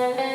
Yeah.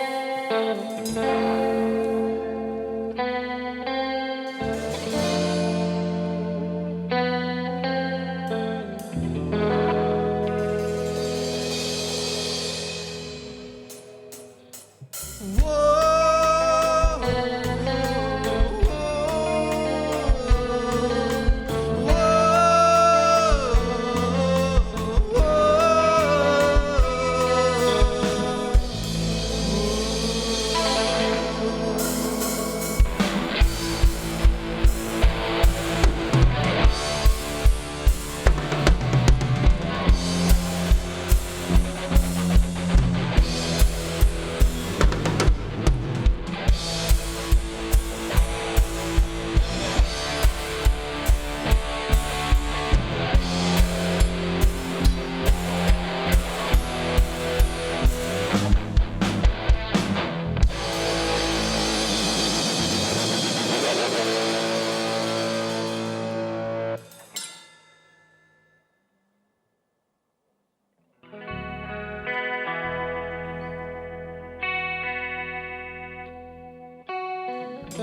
ส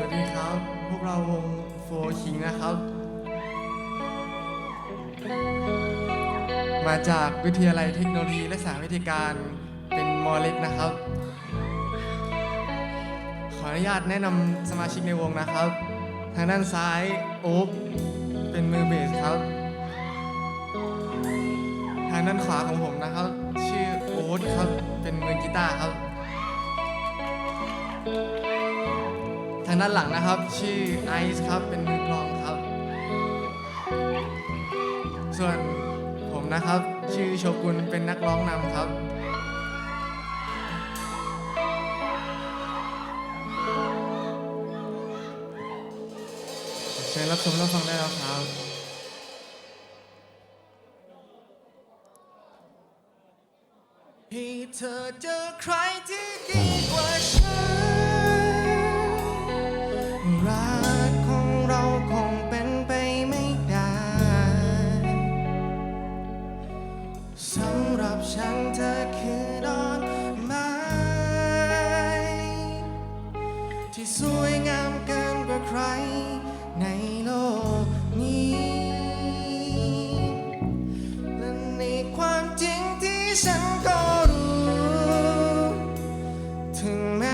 วัสดีครับ พวกเราวงโฟคิงนะครับ มาจากวิทยาลัยเทคโนโลยีและสารวิทยการเป็นมอเล็กนะครับ ขออนุญาตแนะนำสมาชิกในวงนะครับ ทางด้านซ้ายโอ๊คเป็นมือเบสครับ ทางด้านขวาของผมนะครับ ชื่อโอ๊ตครับ เป็นมือกีตาร์ครับทางด้านหลังนะครับ ชื่อไอซ์ครับเป็นมือกลองครับ ส่วนผมนะครับ ชื่อโชกุนเป็นนักร้องนำครับ เชิญรับชมรับฟังได้แล้วครับ ให้เธอเจอใครที่ ถึงแม้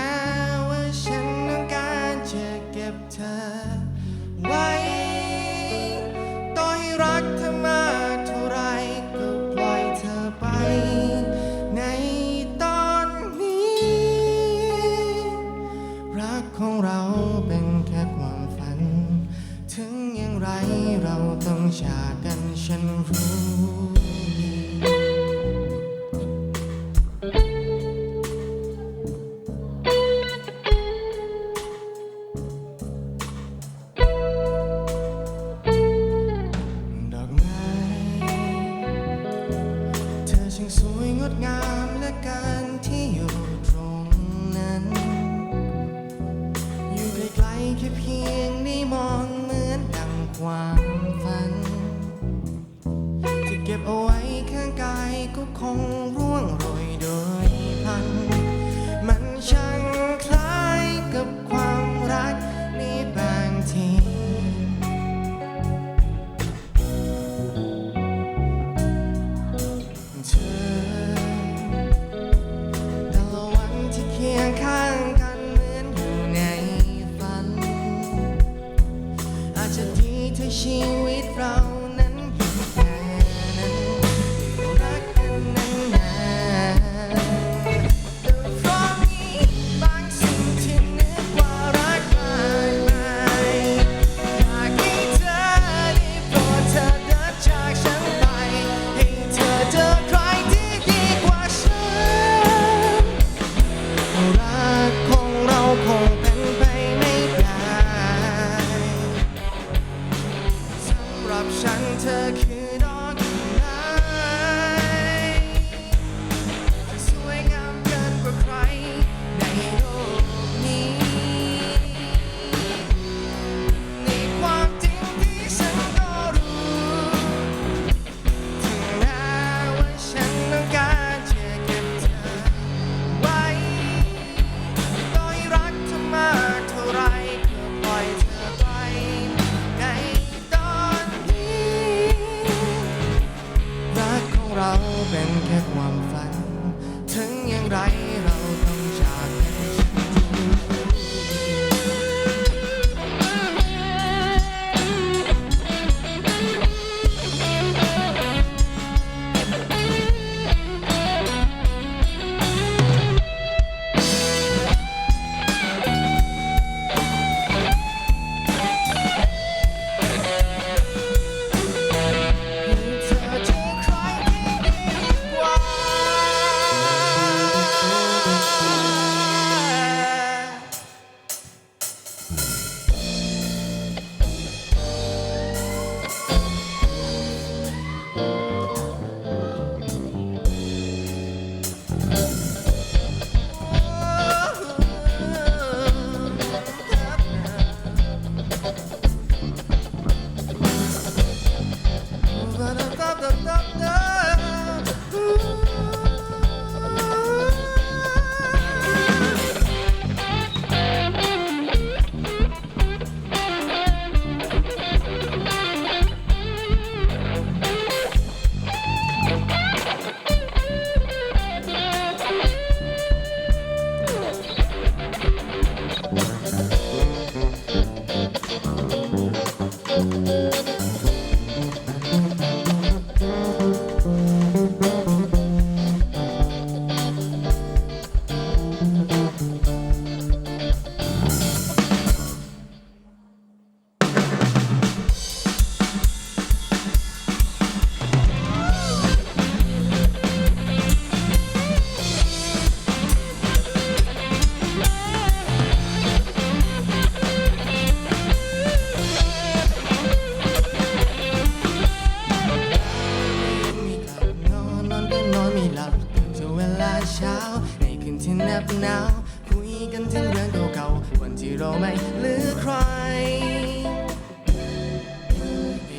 ช้า ในคืนที่นับหนาวคุยกันถึงเรื่องเก่าๆวันที่เราไม่หลือใคร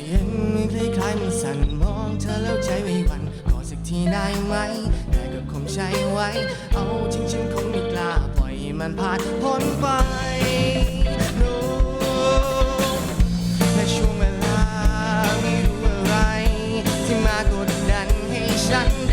เย็นมือคล้ายๆมันสั่นมองเธอแล้วใจไว้วันขอสักทีได้ไหมแต่ก็คงใช้ไว้ เอาจริงฉันคงไม่กล้าปล่อยมันผ่านพ้นไปช่วงเวลาไม่รู้อะไร ที่มากดดันให้ฉัน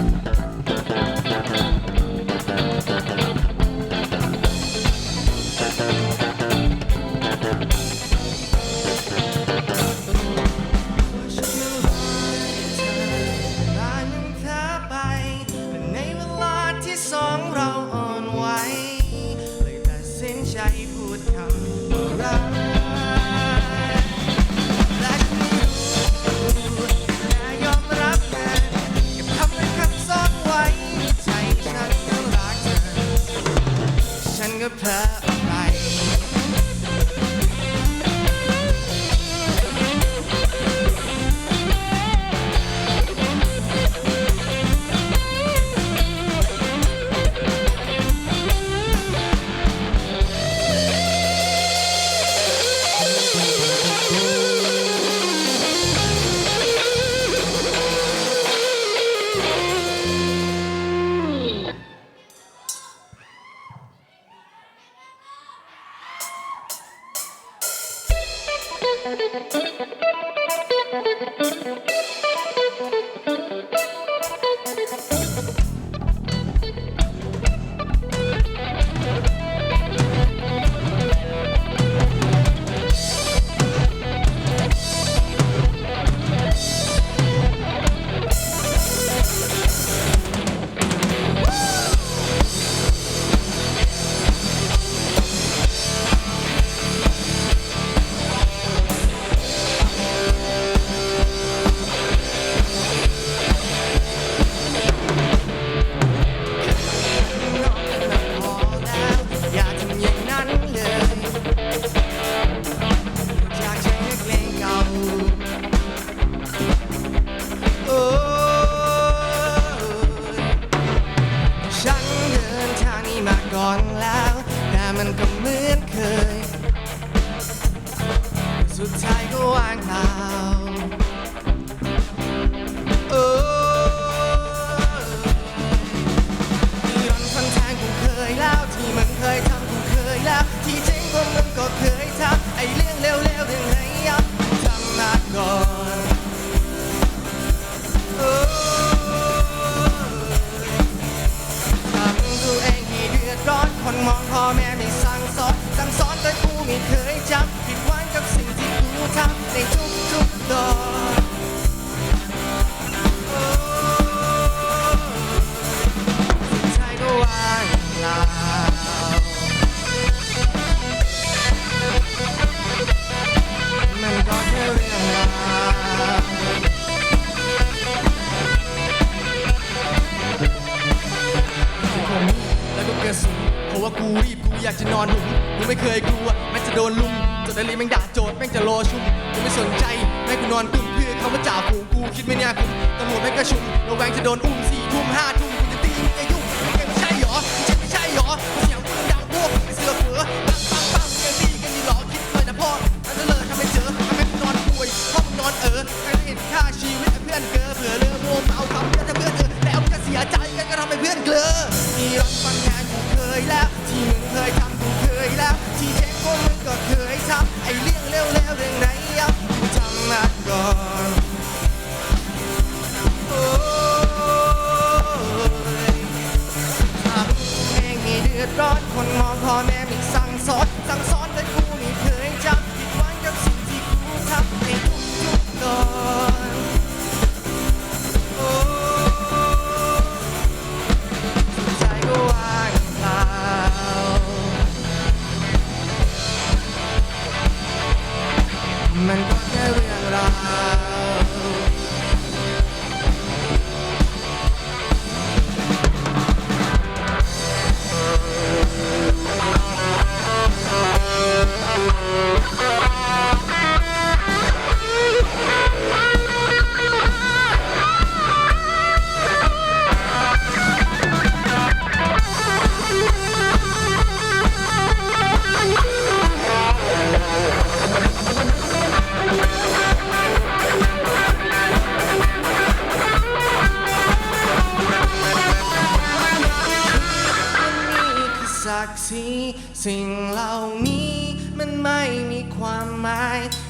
ม่งด่าโจทย์แม่งจะโลชุมกูไม่สนใจแม่งกูนอนกลุ้มเพื่อคำว่าจ่าฝูงกูคิดไม่เนี่ยกูตำรวจแม่งกระชุมระแวงจะโดนอุ้มสี่ทุ่มห้าทุ่ม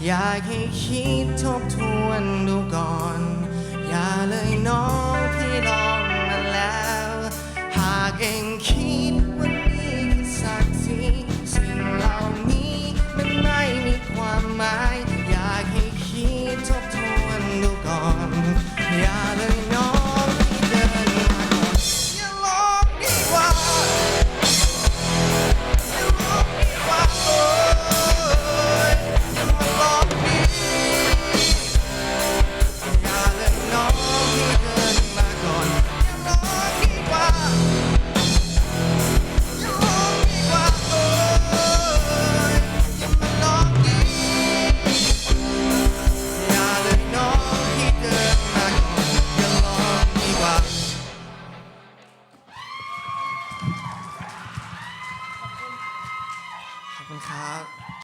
อยากให้คิดทบทวนดูก่อน อย่าเลยน้องที่ลองมาแล้ว หากเองคิด